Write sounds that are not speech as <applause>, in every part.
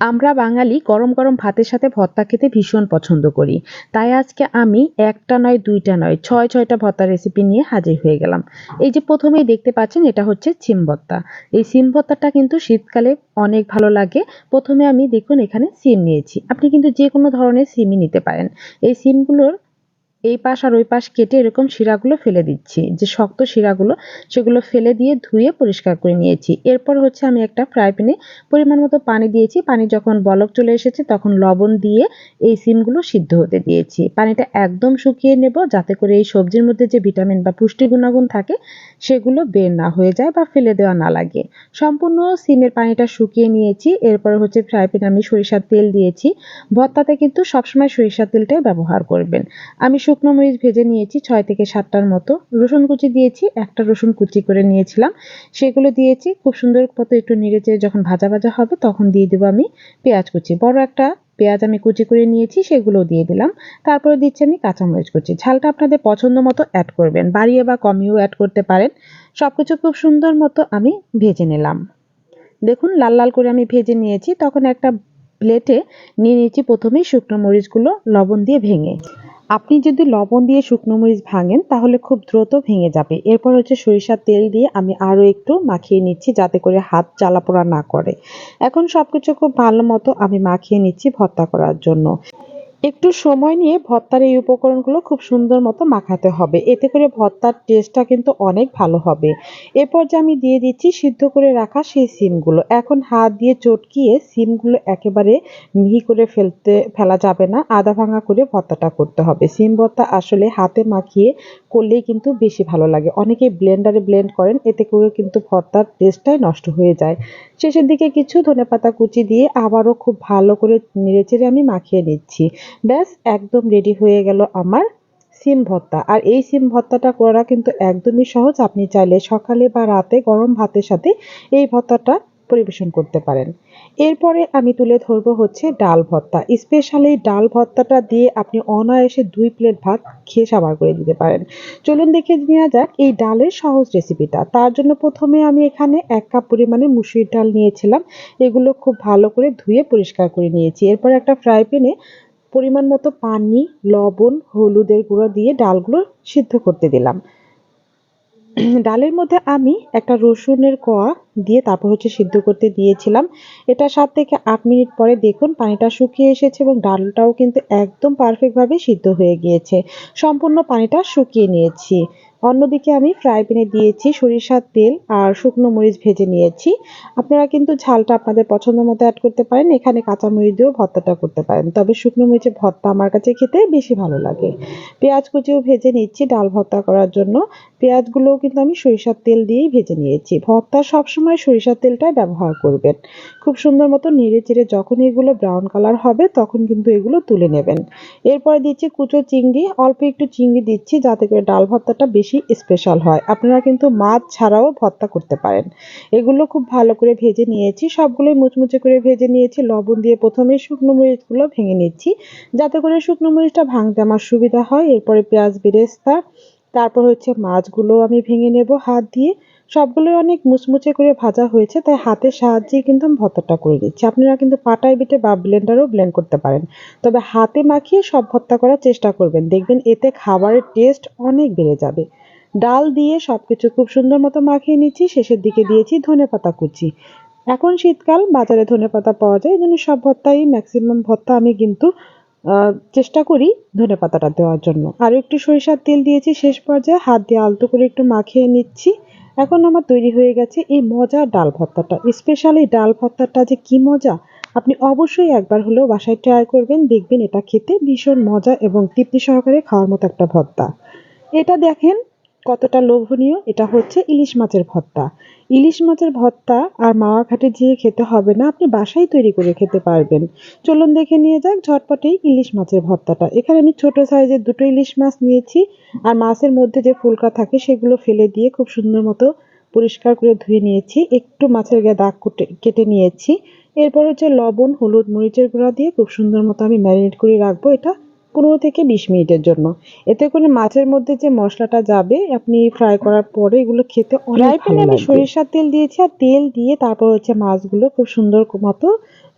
আমরা বাঙালি গরম গরম ভাতের সাথে ভর্তা খেতে ভীষণ পছন্দ করি। তাই আজকে আমি একটা নয়, দুইটা নয়, ছয়, ছয়টা ভর্তা রেসিপি নিয়ে হাজির হয়ে গেলাম। এই যে প্রথমেই দেখতে পাচ্ছেন এটা হচ্ছে সিম ভর্তা। এই সিম ভর্তাটা কিন্তু শীতকালে অনেক ভালো লাগে। প্রথমে আমি দেখুন এখানে সিম নিয়েছি। আপনি কিন্তু যে কোনো ধরনের সিমই নিতে পারেন। এই সিমগুলোর এই পাশ আর ওই পাশ কেটে এরকম শিরাগুলো ফেলে দিচ্ছি। যে শক্ত শিরাগুলো, সেগুলো ফেলে দিয়ে ধুয়ে পরিষ্কার করে নিয়েছি। এরপর হচ্ছে আমি একটা ফ্রাই প্যানে পরিমাণ মতো পানি দিয়েছি। পানি যখন বলক চলে এসেছে, তখন লবণ দিয়ে এই সিমগুলো সিদ্ধ হতে দিয়েছি। পানিটা একদম শুকিয়ে নেব, যাতে করে এই সবজির মধ্যে যে ভিটামিন বা পুষ্টি গুণাগুণ থাকে, সেগুলো বের না হয়ে যায় বা ফেলে দেওয়া না লাগে। সম্পূর্ণ সিমের পানিটা শুকিয়ে নিয়েছি। এরপর হচ্ছে ফ্রাই প্যানে আমি সরিষার তেল দিয়েছি। ভর্তাতে কিন্তু সবসময় সরিষার তেলটাই ব্যবহার করবেন। আমি শুকনো মরিচ ভেজে নিয়েছি ছয় থেকে সাতটার মতো। রসুন কুচি দিয়েছি, একটা রসুন কুচি করে নিয়েছিলাম। সেগুলো দিয়েছি, খুব সুন্দর মতো একটু নেড়ে চেড়ে যখন ভাজা ভাজা হবে তখন দিয়ে দেবো আমি পেঁয়াজ কুচি। বড় একটা পেঁয়াজ আমি কুচি করে নিয়েছি সেগুলো দিয়ে দিলাম। তারপরে দিচ্ছি আমি কাঁচামরিচ কুচি। ঝালটা আপনাদের পছন্দ মতো অ্যাড করবেন, বাড়িয়ে বা কমিয়েও অ্যাড করতে পারেন। সব কিছু খুব সুন্দর মতো আমি ভেজে নিলাম। দেখুন, লাল লাল করে আমি ভেজে নিয়েছি। তখন একটা প্লেটে নিয়ে নিয়েছি প্রথমেই শুকনো মরিচগুলো লবণ দিয়ে ভেঙে। আপনি যদি লবণ দিয়ে শুকনো মরিচ ভাঙেন, তাহলে খুব দ্রুত ভেঙে যাবে। এরপর হচ্ছে সরিষার তেল দিয়ে আমি আরও একটু মাখিয়ে নিচ্ছি, যাতে করে হাত জ্বালা পোড়া না করে। এখন সব কিছু খুব ভালো মতো আমি মাখিয়ে নিচ্ছি ভর্তা করার জন্য। একটু সময় নিয়ে ভর্তার এই উপকরণগুলো খুব সুন্দর মতো মাখাতে হবে। এতে করে ভর্তার টেস্টটা কিন্তু অনেক ভালো হবে। এরপর যে আমি দিয়ে দিচ্ছি সিদ্ধ করে রাখা সেই সিমগুলো। এখন হাত দিয়ে চটকিয়ে সিমগুলো একেবারে মিহি করে ফেলতে, ফেলা যাবে না। আদা ভাঙা করে ভর্তাটা করতে হবে। সিম ভর্তা আসলে হাতে মাখিয়ে করলেই কিন্তু বেশি ভালো লাগে। অনেকে ব্লেন্ডারে ব্লেন্ড করেন, এতে করে কিন্তু ভর্তার টেস্টটাই নষ্ট হয়ে যায়। শেষের দিকে কিছু ধনেপাতা কুচি দিয়ে আবারও খুব ভালো করে নেড়েচেড়ে আমি মাখিয়ে নিচ্ছি। ব্যাস, একদম রেডি হয়ে গেল আমার সিম ভর্তা। আর এই সিম ভর্তাটা করা কিন্তু একদমই সহজ। আপনি চাইলে সকালে বা রাতে গরম ভাতের সাথে এই ভর্তাটা পরিবেশন করতে পারেন। এরপরে আমি তুলে ধরবো হচ্ছে ডাল ভর্তা। স্পেশালি ডাল ভর্তাটা দিয়ে আপনি অনায়াসে দুই প্লেট ভাত খেয়ে সাবার করে দিতে পারেন। চলুন দেখে নেওয়া যাক এই ডালের সহজ রেসিপিটা তার জন্য প্রথমে আমি এখানে এক কাপ পরিমাণে মুসুরির ডাল নিয়েছিলাম। এগুলো খুব ভালো করে ধুয়ে পরিষ্কার করে নিয়েছি। এরপর একটা ফ্রাই প্যানে পরিমাণ মতো পানি, লবণ, হলুদের গুঁড়ো দিয়ে ডালগুলো সিদ্ধ করতে দিলাম। <clears throat> ডালের মধ্যে আমি একটা রসুনের কোয়া দিয়ে তারপর হচ্ছে সিদ্ধ করতে দিয়েছিলাম। এটা সাত থেকে আট মিনিট পরে দেখুন পানিটা শুকিয়ে এসেছে এবং ডালটাও কিন্তু একদম পারফেক্টভাবে সিদ্ধ হয়ে গিয়েছে। সম্পূর্ণ পানিটা শুকিয়ে নিয়েছি। অন্যদিকে আমি ফ্রাই প্যানে দিয়েছি সরিষার তেল আর শুকনো মরিচ ভেজে নিয়েছি। আপনারা কিন্তু ঝালটা আপনাদের পছন্দ মতো অ্যাড করতে পারেন, এখানে কাঁচা মরিচ দিয়েও ভর্তাটা করতে পারেন। তবে শুকনো মরিচের ভর্তা আমার কাছে খেতে বেশি ভালো লাগে। পেঁয়াজ কুচিও ভেজে নিচ্ছি ডাল ভর্তা করার জন্য। পেঁয়াজগুলোও কিন্তু আমি সরিষার তেল দিয়েই ভেজে নিয়েছি। ভর্তা সবসময় সরিষার তেলটাই ব্যবহার করবেন। খুব সুন্দর মতো নেড়ে চেড়ে যখন এগুলো ব্রাউন কালার হবে, তখন কিন্তু এগুলো তুলে নেবেন। এরপরে দিচ্ছি কুচো চিংড়ি, অল্প একটু চিংড়ি দিচ্ছি যাতে করে ডাল ভর্তাটা বেশি স্পেশাল হয়। আপনারা কিন্তু মাছ ছাড়াও ভর্তা করতে পারেন। এগুলো খুব ভালো করে ভেজে নিয়েছি। সবগুলোই মুচমুচে করে ভেজে নিয়েছি। লবণ দিয়ে প্রথমে শুকনো মরিচগুলো ভেঙে নিচ্ছি। যাতে করে শুকনো মরিচটা ভাঙতে আমার সুবিধা হয়। এরপরে পেঁয়াজ, বেরেস্তা, তারপর হচ্ছে মাছগুলো আমি ভেঙে নেব হাত দিয়ে। সবগুলোই অনেক মুচমুচে করে ভাজা হয়েছে, তাই হাতের সাহায্যে কিন্তু আমি ভর্তাটা করে দিচ্ছি আপনারা কিন্তু পাটায় বেটে বা ব্লেন্ডারও ব্লেন্ড করতে পারেন। তবে হাতে মাখিয়ে সব ভর্তা করার চেষ্টা করবেন। দেখবেন এতে খাবারের টেস্ট অনেক বেড়ে যাবে। ডাল দিয়ে সব কিছু খুব সুন্দর মতো মাখিয়ে নিচ্ছি, শেষের দিকে দিয়েছি ধনে পাতা কুচি। এখন শীতকাল, বাজারে ধনে পাতা পাওয়া যায় এই জন্য সব ভর্তাই ম্যাক্সিমাম ভর্তা আমি কিন্তু চেষ্টা করি ধনে পাতাটা দেওয়ার জন্য। আরও একটু সরিষার তেল দিয়েছি, শেষ পর্যায়ে হাত দিয়ে আলতো করে একটু মাখিয়ে নিচ্ছি। এখন আমার তৈরি হয়ে গেছে এই মজার ডাল ভর্তাটা স্পেশালি ডাল ভর্তাটা যে কি মজা। আপনি অবশ্যই একবার হলেও বাসায় ট্রাই করবেন, দেখবেন এটা খেতে ভীষণ মজা এবং তৃপ্তি সহকারে খাওয়ার মতো একটা ভর্তা। এটা দেখেন কতটা লোভনীয়? এটা হচ্ছে ইলিশ মাছের ভর্তা। ইলিশ মাছের ভর্তা আর মাওয়া ঘাটে যেয়ে খেতে হবে না, আপনি বাসায় তৈরি করে খেতে পারবেন। চলুন দেখে নিয়ে যাক ঝটপটেই ইলিশ মাছের ভর্তাটা। এখানে আমি ছোট সাইজের দুটো ইলিশ মাছ নিয়েছি আর মাছের মধ্যে যে ফুলকা থাকে সেগুলো ফেলে দিয়ে খুব সুন্দর মতো পরিষ্কার করে ধুয়ে নিয়েছি। একটু মাছের গায়ে দাগ কুটে, কেটে নিয়েছি। এরপর হচ্ছে লবণ, হলুদ, মরিচের গুঁড়া দিয়ে খুব সুন্দর মতো আমি ম্যারিনেট করে রাখব। এটা পনেরো থেকে বিশ মিনিটের জন্য। এতে করে মাছের মধ্যে যে মশলাটা যাবে আপনি ফ্রাই করার পরে এগুলো খেতে অনেক ভালো আমি সরিষার তেল দিয়েছি আর তেল দিয়ে তারপর হচ্ছে মাছগুলো খুব সুন্দর মতো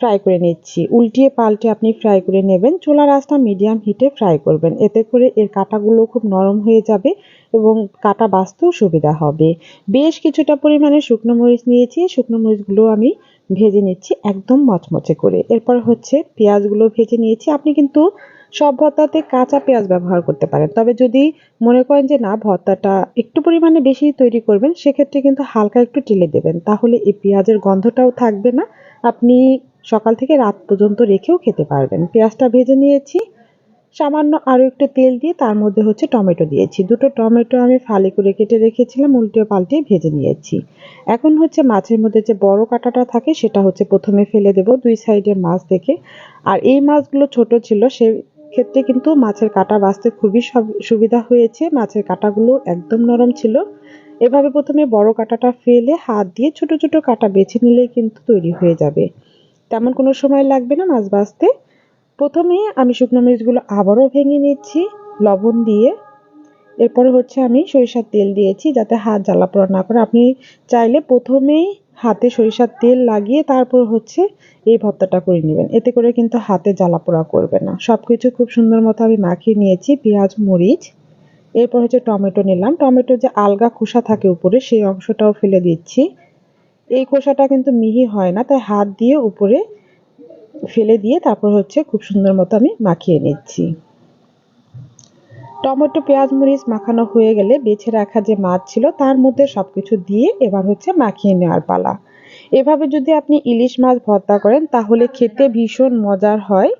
ফ্রাই করে নিচ্ছি। উল্টিয়ে পাল্টে আপনি ফ্রাই করে নেবেন। চোলা আঁচটা মিডিয়াম হিটে ফ্রাই করবেন। এতে করে এর কাঁটাগুলো খুব নরম হয়ে যাবে এবং কাটা বাঁচতেও সুবিধা হবে। বেশ কিছুটা পরিমাণে শুকনো মরিচ নিয়েছি। শুকনো মরিচগুলো আমি ভেজে নিচ্ছি একদম মচমচে করে। এরপর হচ্ছে পেঁয়াজগুলো ভেজে নিয়েছি। আপনি কিন্তু সব ভর্তাতে কাঁচা পেঁয়াজ ব্যবহার করতে পারেন। তবে যদি মনে করেন যে, না, ভর্তাটা একটু পরিমাণে বেশি তৈরি করবেন, সেক্ষেত্রে কিন্তু হালকা একটু টেলে দেবেন। তাহলে এই পেঁয়াজের গন্ধটাও থাকবে না। আপনি সকাল থেকে রাত পর্যন্ত রেখেও খেতে পারবেন। পেঁয়াজটা ভেজে নিয়েছি। সামান্য আরও একটু তেল দিয়ে তার মধ্যে হচ্ছে টমেটো দিয়েছি। দুটো টমেটো আমি ফালি করে কেটে রেখেছিলাম, উল্টে পাল্টে ভেজে নিয়েছি। এখন হচ্ছে মাছের মধ্যে যে বড় কাঁটাটা থাকে, সেটা হচ্ছে প্রথমে ফেলে দেব দুই সাইডের মাছ দেখে আর এই মাছগুলো ছোট ছিল, সে ক্ষেত্রে কিন্তু মাছের কাঁটা বাছতে খুবই সুবিধা হয়েছে। মাছের কাঁটাগুলো একদম নরম ছিল। এভাবে প্রথমে বড় কাঁটাটা ফেলে হাত দিয়ে ছোট ছোট কাঁটা বেছে নিলেই কিন্তু তৈরি হয়ে যাবে। তেমন কোনো সময় লাগবে না মাছ বাছতে প্রথমে আমি শুকনো মরিচগুলো আবারও ভেঙে নিচ্ছি, লবণ দিয়ে। এরপরে হচ্ছে আমি সরিষার তেল দিয়েছি যাতে হাত জ্বালা পোড়া না করে। আপনি চাইলে প্রথমেই হাতে সরিষার তেল লাগিয়ে তারপর হচ্ছে এই ভর্তাটা করে নেবেন। এতে করে কিন্তু হাতে জ্বালা পোড়া করবে না। সব কিছু খুব সুন্দর মতো আমি মাখিয়ে নিয়েছি, পেঁয়াজ, মরিচ। এরপর হচ্ছে টমেটো নিলাম। টমেটো যে আলগা খোসা থাকে উপরে, সেই অংশটাও ফেলে দিচ্ছি। এই খোসাটা কিন্তু মিহি হয় না, তাই হাত দিয়ে উপরে ফেলে দিয়ে তারপর হচ্ছে খুব সুন্দর মতো আমি মাখিয়ে নিচ্ছি। টমেটো, পেঁয়াজ, মরিচ মাখানো হয়ে গেলে বেছে রাখা যে মাছ ছিল, তার মধ্যে সব কিছু দিয়ে এবার হচ্ছে মাখিয়ে নেওয়ার পালা। এভাবে যদি আপনি ইলিশ মাছ ভর্তা করেন, তাহলে খেতে ভীষণ মজার হয়।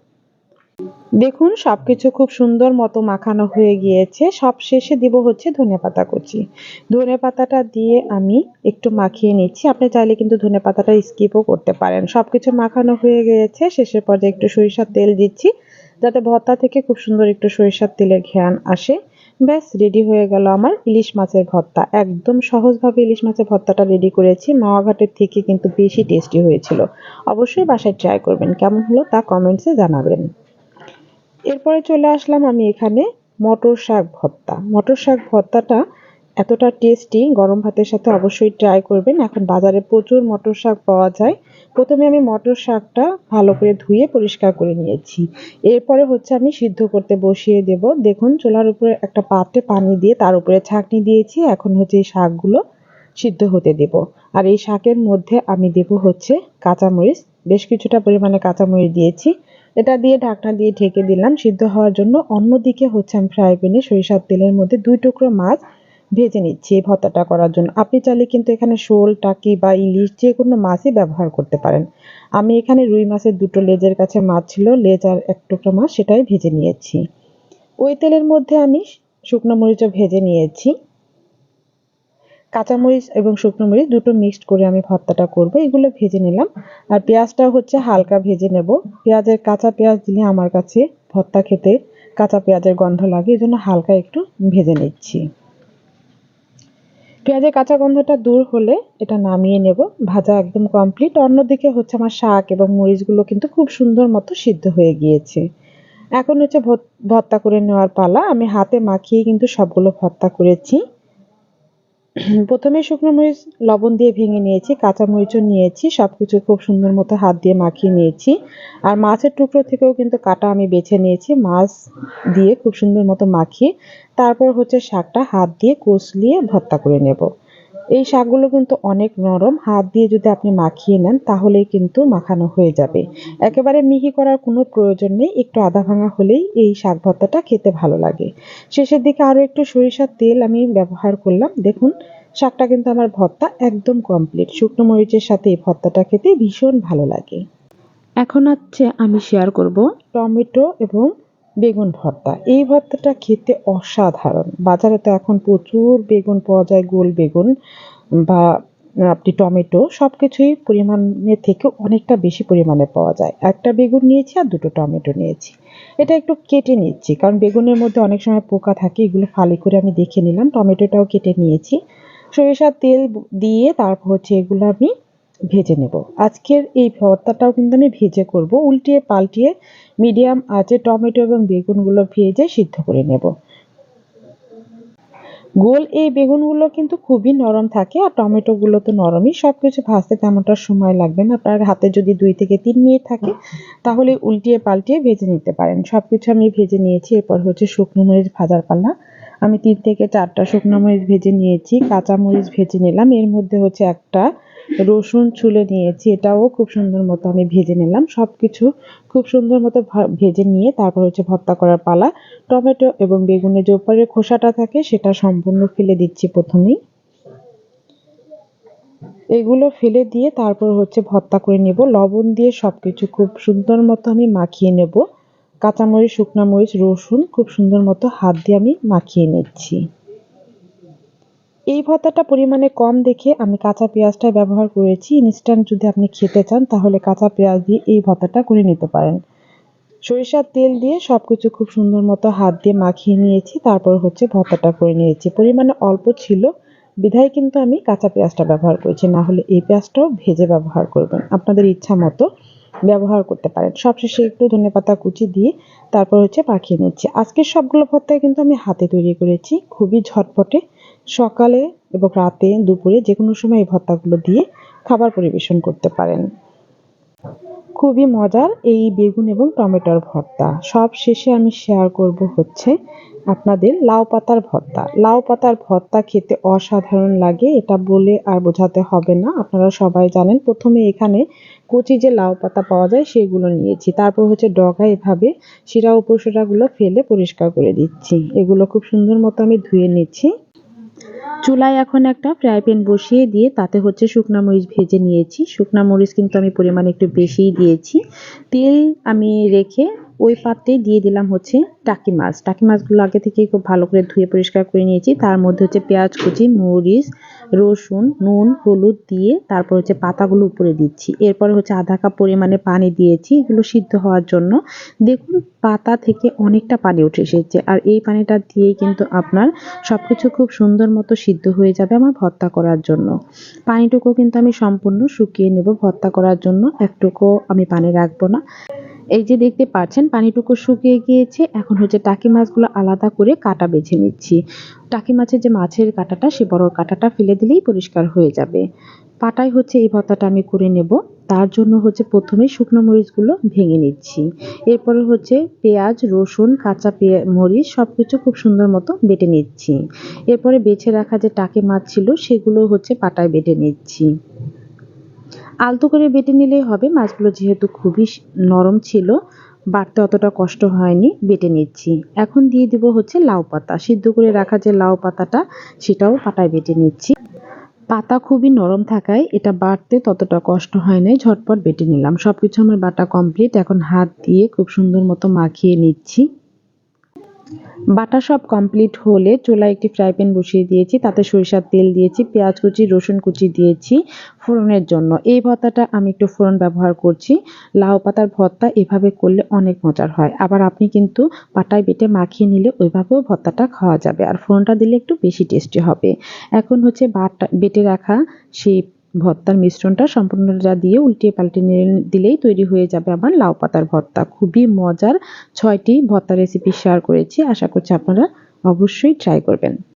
দেখুন, সবকিছু খুব সুন্দর মতো মাখানো হয়ে গিয়েছে। সব শেষে দিব হচ্ছে ধনে পাতা কুচি। ধনে পাতাটা দিয়ে আমি একটু মাখিয়ে নিচ্ছি। আপনি চাইলে কিন্তু ধনে পাতাটা স্কিপও করতে পারেন। সবকিছু মাখানো হয়ে গিয়েছে। শেষের পর্যায়ে একটু সরিষার তেল দিচ্ছি। যাতে ভর্তা থেকে খুব সুন্দর একটু সরিষার তেলের ঘ্রাণ আসে। ব্যাস রেডি হয়ে গেল আমার ইলিশ মাছের ভর্তা। একদম সহজভাবে ইলিশ মাছের ভর্তাটা রেডি করেছি। মাওয়াঘাটের থেকে কিন্তু বেশি টেস্টি হয়েছিল। অবশ্যই বাসায় ট্রাই করবেন। কেমন হলো তা কমেন্টসে জানাবেন। এরপরে চলে আসলাম আমি এখানে মটর শাক ভর্তা। মটর শাক ভর্তাটা এতটা টেস্টি গরম ভাতের সাথে অবশ্যই ট্রাই করবেন। এখন বাজারে প্রচুর মটর শাক পাওয়া যায়। প্রথমে আমি মটর শাকটা ভালো করে ধুয়ে পরিষ্কার করে নিয়েছি। এরপরে হচ্ছে আমি সিদ্ধ করতে বসিয়ে দেব। দেখুন, চুলার উপরে একটা পাত্রে পানি দিয়ে তার উপরে ছাঁকনি দিয়েছি। এখন হচ্ছে এই শাকগুলো সিদ্ধ হতে দেব। আর এই শাকের মধ্যে আমি দেব হচ্ছে কাঁচামরিচ। বেশ কিছুটা পরিমাণে কাঁচামরিচ দিয়েছি। এটা দিয়ে ঢাকনা দিয়ে ঢেকে দিলাম। সিদ্ধ হওয়ার জন্য অন্যদিকে হচ্ছে আমি ফ্রাই প্যানে সরিষার তেলের মধ্যে দুই টুকরো মাছ ভেজে নিচ্ছি এই ভর্তাটা করার জন্য। আপনি চাইলে কিন্তু এখানে শোল, টাকি বা ইলিশ যে কোনো মাছই ব্যবহার করতে পারেন। আমি এখানে রুই মাছের দুটো লেজের কাছে মাছ ছিল, লেজ আর এক টুকরো মাছ সেটাই ভেজে নিয়েছি। ওই তেলের মধ্যে আমি শুকনো মরিচও ভেজে নিয়েছি। কাঁচামরিচ এবং শুকনো মরিচ দুটো মিক্সড করে আমি ভর্তাটা করব, এগুলো ভেজে নিলাম। আর পেঁয়াজটা হচ্ছে হালকা ভেজে নেব। পেঁয়াজের কাঁচা পেঁয়াজ দিলে আমার কাছে ভর্তা খেতে কাঁচা পেঁয়াজের গন্ধ লাগে এই জন্য হালকা একটু ভেজে নিচ্ছি। পেঁয়াজের কাঁচা গন্ধটা দূর হলে এটা নামিয়ে নেব। ভাজা একদম কমপ্লিট অন্যদিকে হচ্ছে আমার শাক এবং মরিচগুলো কিন্তু খুব সুন্দর মতো সিদ্ধ হয়ে গিয়েছে। এখন হচ্ছে ভর্তা করে নেওয়ার পালা। আমি হাতে মাখিয়ে কিন্তু সবগুলো ভর্তা করেছি। প্রথমে শুকনো মরিচ লবণ দিয়ে ভেঙে নিয়েছি, কাঁচা মরিচও নিয়েছি সব কিছু খুব সুন্দর মতো হাত দিয়ে মাখিয়ে নিয়েছি। আর মাছের টুকরো থেকেও কিন্তু কাটা আমি বেছে নিয়েছি, মাছ দিয়ে খুব সুন্দর মতো মাখিয়ে। তারপর হচ্ছে শাকটা হাত দিয়ে কষলিয়ে ভর্তা করে নেব। এই শাকগুলো কিন্তু অনেক নরম। হাত দিয়ে যদি আপনি মাখিয়ে নেন, তাহলেই কিন্তু মাখানো হয়ে যাবে। একেবারে মিহি করার কোনো প্রয়োজন নেই। একটু আধা ভাঙা হলেই এই শাক ভর্তাটা খেতে ভালো লাগে। শেষের দিকে আরও একটু সরিষার তেল আমি ব্যবহার করলাম। দেখুন, শাকটা কিন্তু আমার ভর্তা একদম কমপ্লিট শুকনো মরিচের সাথে এই ভর্তাটা খেতে ভীষণ ভালো লাগে। এখন হচ্ছে আমি শেয়ার করব টমেটো এবং বেগুন ভর্তা। এই ভর্তাটা খেতে অসাধারণ। বাজারে তো এখন প্রচুর বেগুন পাওয়া যায়, গোল বেগুন বা আপনি টমেটো সব কিছুই পরিমাণের থেকে অনেকটা বেশি পরিমাণে পাওয়া যায়। একটা বেগুন নিয়েছি আর দুটো টমেটো নিয়েছি। এটা একটু কেটে নিচ্ছি, কারণ বেগুনের মধ্যে অনেক সময় পোকা থাকে, এগুলো ফালি করে আমি দেখে নিলাম। টমেটোটাও কেটে নিয়েছি। সরিষার তেল দিয়ে তারপর হচ্ছে এগুলো আমি ভেজে নেব। আজকের এই ভর্তাটাও কিন্তু আমি ভেজে করব। উল্টিয়ে পাল্টিয়ে মিডিয়াম আঁচে টমেটো এবং বেগুনগুলো ভেজে সিদ্ধ করে নেব। গোল এই বেগুনগুলো কিন্তু খুবই নরম থাকে আর টমেটোগুলো তো নরমই। সব কিছু ভাজতে তেমনটা সময় লাগবে না। আপনার হাতে যদি দুই থেকে তিন মিনিট থাকে, তাহলে উল্টিয়ে পাল্টিয়ে ভেজে নিতে পারেন। সব কিছু আমি ভেজে নিয়েছি। এরপর হচ্ছে শুকনো মরিচ ভাজার পাল্লা। আমি তিন থেকে চারটা শুকনো মরিচ ভেজে নিয়েছি। কাঁচা মরিচ ভেজে নিলাম। এর মধ্যে হচ্ছে একটা রসুন ছুলে নিয়েছি, এটাও খুব সুন্দর মতো আমি ভেজে নিলাম। সব কিছু খুব সুন্দর মতো ভেজে নিয়ে তারপর হচ্ছে ভর্তা করার পালা। টমেটো এবং বেগুনের যে উপরের খোসাটা থাকে সেটা সম্পূর্ণ ফেলে দিচ্ছি প্রথমেই। এগুলো ফেলে দিয়ে তারপর হচ্ছে ভর্তা করে নেব। লবণ দিয়ে সব কিছু খুব সুন্দর মতো আমি মাখিয়ে নেব। কাঁচামরিচ, শুকনো মরিচ, রসুন খুব সুন্দর মতো হাত দিয়ে আমি মাখিয়ে নিচ্ছি। এই ভর্তাটা পরিমাণে কম দেখে আমি কাঁচা পেঁয়াজটা ব্যবহার করেছি। ইনস্ট্যান্ট যদি আপনি খেতে চান, তাহলে কাঁচা পেঁয়াজ দিয়ে এই ভর্তাটা করে নিতে পারেন। সরিষার তেল দিয়ে সব কিছু খুব সুন্দর মতো হাত দিয়ে মাখিয়ে নিয়েছি, তারপর হচ্ছে ভর্তাটা করে নিয়েছি। পরিমাণে অল্প ছিল, বিধায় কিন্তু আমি কাঁচা পেঁয়াজটা ব্যবহার করেছি। না হলে এই পেঁয়াজটাও ভেজে ব্যবহার করবেন। আপনাদের ইচ্ছা মতো ব্যবহার করতে পারেন। সবশেষে একটু ধনেপাতা কুচি দিয়ে তারপর হচ্ছে পাখিয়ে নিচ্ছি। আজকের সবগুলো ভর্তায় কিন্তু আমি হাতে তৈরি করেছি। খুবই ঝটপটে সকালে এবং রাতে দুপুরে যে কোনো সময় এই ভর্তাগুলো দিয়ে খাবার পরিবেশন করতে পারেন। খুবই মজার এই বেগুন এবং টমেটোর ভর্তা। সব শেষে আমি শেয়ার করব হচ্ছে আপনাদের লাউ পাতার ভর্তা। লাউ পাতার ভর্তা খেতে অসাধারণ লাগে, এটা বলে আর বোঝাতে হবে না। আপনারা সবাই জানেন, প্রথমে এখানে কচি যে লাউ পাতা পাওয়া যায় সেগুলো নিয়েছি। তারপর হচ্ছে ডগা এভাবে শিরা উপশিরাগুলো ফেলে পরিষ্কার করে দিচ্ছি। এগুলো খুব সুন্দর মতো আমি ধুয়ে নিচ্ছি। চুলায় এখন একটা ফ্রাই প্যান বসিয়ে দিয়ে তাতে হচ্ছে শুকনা মরিচ ভেজে নিয়েছি। শুকনা মরিচ কিন্তু আমি পরিমাণে একটু বেশিই দিয়েছি। তেল আমি রেখে ওই পাত্রে দিয়ে দিলাম হচ্ছে টাকি মাছ। টাকি মাছগুলো আগে থেকে খুব ভালো করে ধুয়ে পরিষ্কার করে নিয়েছি। তার মধ্যে হচ্ছে পেঁয়াজ কুচি, মরিচ রসুন, নুন, হলুদ দিয়ে তারপর হচ্ছে পাতাগুলো উপরে দিচ্ছি। এরপরে হচ্ছে আধা কাপ পরিমাণে পানি দিয়েছি, এগুলো সিদ্ধ হওয়ার জন্য। দেখুন, পাতা থেকে অনেকটা পানি উঠে এসেছে আর এই পানিটা দিয়েই কিন্তু আপনার সব কিছু খুব সুন্দর মতো সিদ্ধ হয়ে যাবে আমার ভর্তা করার জন্য। পানিটুকু কিন্তু আমি সম্পূর্ণ শুকিয়ে নেব ভর্তা করার জন্য একটুকু আমি পানি রাখব না। এই যে দেখতে পাচ্ছেন, পানিটুকু শুকিয়ে গিয়েছে। এখন হচ্ছে টাকি মাছগুলো আলাদা করে কাটা বেছে নিচ্ছি। টাকি মাছের যে মাছের কাটাটা, সে বড় কাটাটা ফেলে দিলেই পরিষ্কার হয়ে যাবে। পাটায় হচ্ছে এই ভর্তাটা আমি করে নেব। তার জন্য হচ্ছে প্রথমে শুকনো মরিচগুলো ভেঙে নিচ্ছি। এরপরে হচ্ছে পেঁয়াজ, রসুন, কাঁচা মরিচ সব কিছু খুব সুন্দর মতো বেটে নিচ্ছি। এরপরে বেছে রাখা যে টাকি মাছ ছিল, সেগুলো হচ্ছে পাটায় বেটে নিচ্ছি। আলতো করে বেটে নিলেই হবে। মাছগুলো যেহেতু খুবই নরম ছিল বাটতে অতটা কষ্ট হয়নি, বেটে নিচ্ছি। এখন দিয়ে দিব হচ্ছে লাউ পাতা। সিদ্ধ করে রাখা যে লাউ পাতাটা, সেটাও পাটায় বেটে নিচ্ছি। পাতা খুবই নরম থাকায় এটা বাড়তে ততটা কষ্ট হয় নাই, ঝটপট বেটে নিলাম। সব কিছু আমার বাটা কমপ্লিট এখন হাত দিয়ে খুব সুন্দর মতো মাখিয়ে নিচ্ছি। বাটা সব কমপ্লিট হলে চুলায় একটি ফ্রাই প্যান বসিয়ে দিয়েছি, তাতে সরিষার তেল দিয়েছি, পেঁয়াজ কুচি, রসুন কুচি দিয়েছি ফোড়নের জন্য। এই ভর্তাটা আমি একটু ফোড়ন ব্যবহার করছি, লাউ পাতার ভর্তা এভাবে করলে অনেক মজার হয়। আবার আপনি কিন্তু পাটায় বেটে মাখিয়ে নিলে ওইভাবেও ভর্তাটা খাওয়া যাবে, আর ফোড়নটা দিলে একটু বেশি টেস্টি হবে। এখন হচ্ছে বাটা, বেটে রাখা সেই ভর্তার মিশ্রণটা সম্পূর্ণটা দিয়ে উল্টিয়ে পাল্টে দিলেই তৈরি হয়ে যাবে আমার লাউ পাতার ভর্তা খুবই মজার ছয়টি ভর্তা রেসিপি শেয়ার করেছি। আশা করছি আপনারা অবশ্যই ট্রাই করবেন।